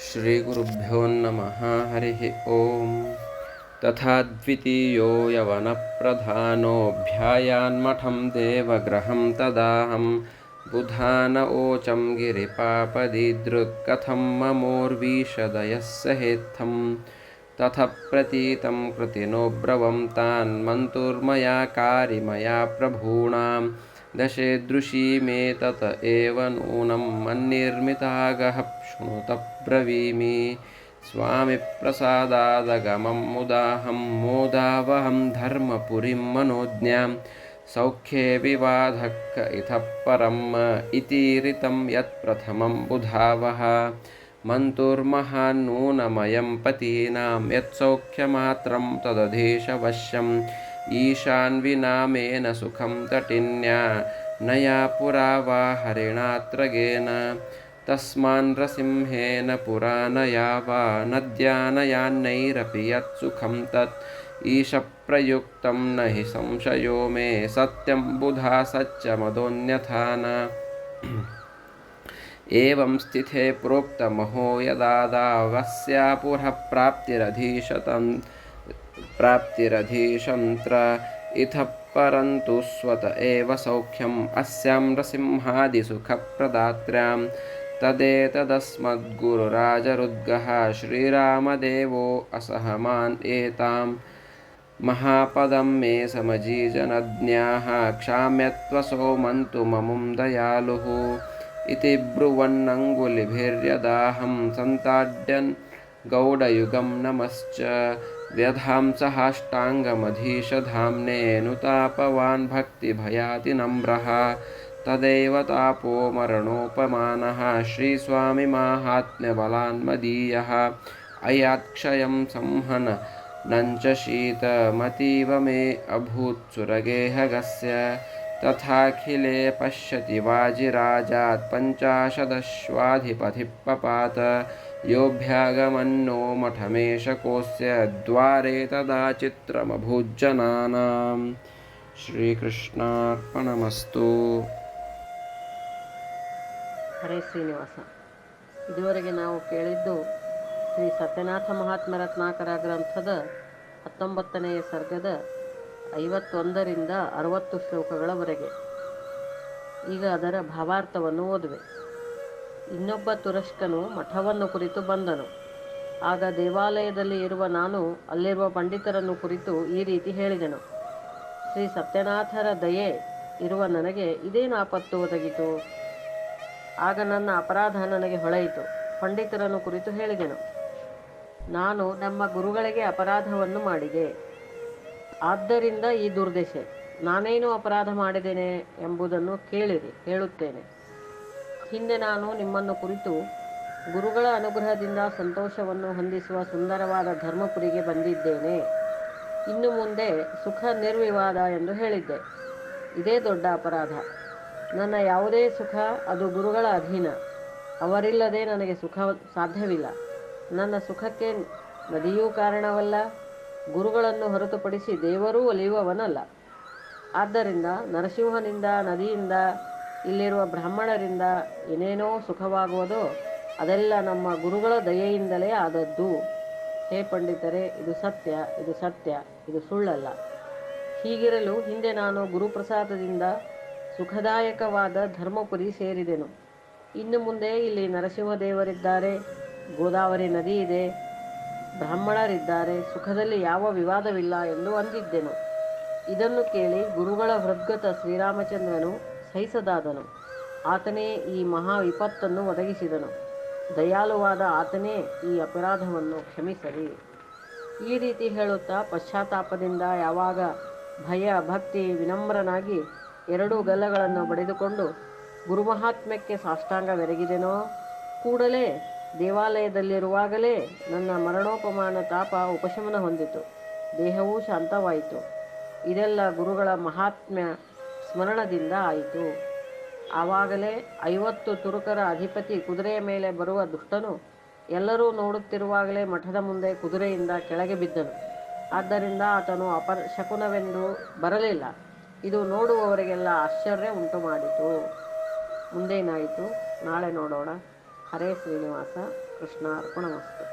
श्रीगुरुभ्यो नमः हरिः ॐ तथा द्वितीयो यवनप्रधानोऽभ्यायान्मठं देवग्रहं तदाहं। बुधान ओचं गिरिपापदीदृक्कथं ममोर्वीषदयः सहेत्थं। तथ प्रतीतं कृतिनोब्रवं तान् मन्तुर्मया कारिमया प्रभूणां दशेदृशी मे तत एव नूनं मन्निर्मितागः। शृणुत ब्रवीमि। स्वामिप्रसादादगमं मुदाहं मोदावहं धर्मपुरीं मनोज्ञां। सौख्ये विवाधः इतः परम् इतीरितं यत्प्रथमं बुधावः। मन्तुर्महान्नूनमयं पतीनां यत्सौख्यमात्रं तदधीशवश्यम् ईशान्विनामेन सुखं तटिन्या। नया पुरा वा हरिणात्रगेन। तस्मान् नृसिंहेन पुराणया वा। नद्यानयान्नैरपि यत्सुखं तत्। ईशप्रयुक्तं न हि संशयो मे। सत्यं बुधा सत्यमदोऽन्यथा न एवं स्थिते प्रोक्तमहो यदादावस्या पुरः प्राप्तिरधीशतं प्राप्तिरधीशन्त्र। इतः परन्तु स्वत एव सौख्यम् अस्यां नृसिंहादिसुखप्रदात्र्यां। तदेतदस्मद्गुरुराजरुद्गः श्रीरामदेवो असहमान् एतां महापदं मे समजीजनज्ञाः क्षाम्यत्वसो मन्तु ममुं दयालुः। इति ब्रुवन्नङ्गुलिभिर्यदाहं सन्ताड्यन् गौडयुगं नमश्च व्यधां सहाष्टाङ्गमधीशधाम्ने नुतापवान् भक्तिभयातिनम्रः तदैव तापो मरणोपमानः। श्रीस्वामिमाहात्म्यबलान्मदीयः अयात्क्षयं संहन नञ्च शीतमतीव मे अभूत् सुरगेहगस्य तथाखिले पश्यति वाजिराजात् पञ्चाशदश्वाधिपथिः योऽभ्यागमन्नो मठमेष कोऽस्य द्वारे तदा चित्रमभूज्जनानां ಶ್ರೀಕೃಷ್ಣಾರ್ಪಣಮಸ್ತು ಹರೇ ಶ್ರೀನಿವಾಸ ಇದುವರೆಗೆ ನಾವು ಕೇಳಿದ್ದು ಶ್ರೀ ಸತ್ಯನಾಥ ಮಹಾತ್ಮ ರತ್ನಾಕರ ಗ್ರಂಥದ ಹತ್ತೊಂಬತ್ತನೆಯ ಸರ್ಗದ ಐವತ್ತೊಂದರಿಂದ ಅರವತ್ತು ಶ್ಲೋಕಗಳವರೆಗೆ ಈಗ ಅದರ ಭಾವಾರ್ಥವನ್ನು ಓದುವೆ ಇನ್ನೊಬ್ಬ ತುರಷ್ಕನು ಮಠವನ್ನು ಕುರಿತು ಬಂದನು. ಆಗ ದೇವಾಲಯದಲ್ಲಿ ಇರುವ ನಾನು ಅಲ್ಲಿರುವ ಪಂಡಿತರನ್ನು ಕುರಿತು ಈ ರೀತಿ ಹೇಳಿದೆನು. ಶ್ರೀ ಸತ್ಯನಾಥರ ದಯೆ ಇರುವ ನನಗೆ ಇದೇನು ಆಪತ್ತು ಒದಗಿತು? ಆಗ ನನ್ನ ಅಪರಾಧ ನನಗೆ ಹೊಳೆಯಿತು. ಪಂಡಿತರನ್ನು ಕುರಿತು ಹೇಳಿದೆನು. ನಾನು ನಮ್ಮ ಗುರುಗಳಿಗೆ ಅಪರಾಧವನ್ನು ಮಾಡಿದೆ. ಆದ್ದರಿಂದ ಈ ದುರ್ದಶೆ, ನಾನೇನು ಅಪರಾಧ ಮಾಡಿದ್ದೇನೆ ಎಂಬುದನ್ನು ಕೇಳಿರಿ, ಹೇಳುತ್ತೇನೆ. ಹಿಂದೆ ನಾನು ನಿಮ್ಮನ್ನು ಕುರಿತು ಗುರುಗಳ ಅನುಗ್ರಹದಿಂದ ಸಂತೋಷವನ್ನು ಹೊಂದಿಸುವ ಸುಂದರವಾದ ಧರ್ಮಪುರಿಗೆ ಬಂದಿದ್ದೇನೆ. ಇನ್ನು ಮುಂದೆ ಸುಖ ನಿರ್ವಿವಾದ ಎಂದು ಹೇಳಿದ್ದೆ. ಇದೇ ದೊಡ್ಡ ಅಪರಾಧ. ನನ್ನ ಯಾವುದೇ ಸುಖ ಅದು ಗುರುಗಳ ಅಧೀನ. ಅವರಿಲ್ಲದೆ ನನಗೆ ಸುಖ ಸಾಧ್ಯವಿಲ್ಲ. ನನ್ನ ಸುಖಕ್ಕೆ ನದಿಯೂ ಕಾರಣವಲ್ಲ. ಗುರುಗಳನ್ನು ಹೊರತುಪಡಿಸಿ ದೇವರೂ ಒಲಿಯುವವನಲ್ಲ. ಆದ್ದರಿಂದ ನರಸಿಂಹನಿಂದ ನದಿಯಿಂದ ಇಲ್ಲಿರುವ ಬ್ರಾಹ್ಮಣರಿಂದ ಏನೇನೋ ಸುಖವಾಗುವುದೋ ಅದೆಲ್ಲ ನಮ್ಮ ಗುರುಗಳ ದಯೆಯಿಂದಲೇ ಆದದ್ದು. ಹೇ ಪಂಡಿತರೇ, ಇದು ಸತ್ಯ ಇದು ಸತ್ಯ, ಇದು ಸುಳ್ಳಲ್ಲ. ಹೀಗಿರಲು ಹಿಂದೆ ನಾನು ಗುರುಪ್ರಸಾದದಿಂದ ಸುಖದಾಯಕವಾದ ಧರ್ಮಪುರಿ ಸೇರಿದೆನು. ಇನ್ನು ಮುಂದೆ ಇಲ್ಲಿ ನರಸಿಂಹದೇವರಿದ್ದಾರೆ, ಗೋದಾವರಿ ನದಿ ಇದೆ, ಬ್ರಾಹ್ಮಣರಿದ್ದಾರೆ, ಸುಖದಲ್ಲಿ ಯಾವ ವಿವಾದವಿಲ್ಲ ಎಂದು ಅಂದಿದ್ದೆನು. ಇದನ್ನು ಕೇಳಿ ಗುರುಗಳ ಹೃದ್ಗತ ಶ್ರೀರಾಮಚಂದ್ರನು ಸಹಿಸದಾದನು. ಆತನೇ ಈ ಮಹಾ ವಿಪತ್ತನ್ನು ಒದಗಿಸಿದನು. ದಯಾಳುವಾದ ಆತನೇ ಈ ಅಪರಾಧವನ್ನು ಕ್ಷಮಿಸಲಿ. ಈ ರೀತಿ ಹೇಳುತ್ತಾ ಪಶ್ಚಾತ್ತಾಪದಿಂದ ಯಾವಾಗ ಭಯ, ಭಕ್ತಿ, ವಿನಮ್ರನಾಗಿ ಎರಡೂ ಗಲ್ಲಗಳನ್ನು ಬಡಿದುಕೊಂಡು ಗುರುಮಹಾತ್ಮ್ಯಕ್ಕೆ ಸಾಷ್ಟಾಂಗವೆರಗಿದೆನೋ? ಕೂಡಲೇ ದೇವಾಲಯದಲ್ಲಿರುವಾಗಲೇ ನನ್ನ ಮರಣೋಪಮಾನ ತಾಪ ಉಪಶಮನ ಹೊಂದಿತು. ದೇಹವೂ ಶಾಂತವಾಯಿತು. ಇದೆಲ್ಲ ಗುರುಗಳ ಮಹಾತ್ಮ್ಯ ಸ್ಮರಣದಿಂದ ಆಯಿತು. ಆವಾಗಲೇ ಐವತ್ತು ತುರುಕರ ಅಧಿಪತಿ ಕುದುರೆಯ ಮೇಲೆ ಬರುವ ದುಷ್ಟನು ಎಲ್ಲರೂ ನೋಡುತ್ತಿರುವಾಗಲೇ ಮಠದ ಮುಂದೆ ಕುದುರೆಯಿಂದ ಕೆಳಗೆ ಬಿದ್ದನು. ಆದ್ದರಿಂದ ಆತನು ಅಪರ್ ಶಕುನವೆಂದು ಬರಲಿಲ್ಲ. ಇದು ನೋಡುವವರಿಗೆಲ್ಲ ಆಶ್ಚರ್ಯ ಉಂಟು ಮಾಡಿತು ಮುಂದೇನಾಯಿತು? ನಾಳೆ ನೋಡೋಣ. ಹರೇ ಶ್ರೀನಿವಾಸ ಕೃಷ್ಣ ಕೃಷ್ಣಾರ್ಪಣಮಸ್ತು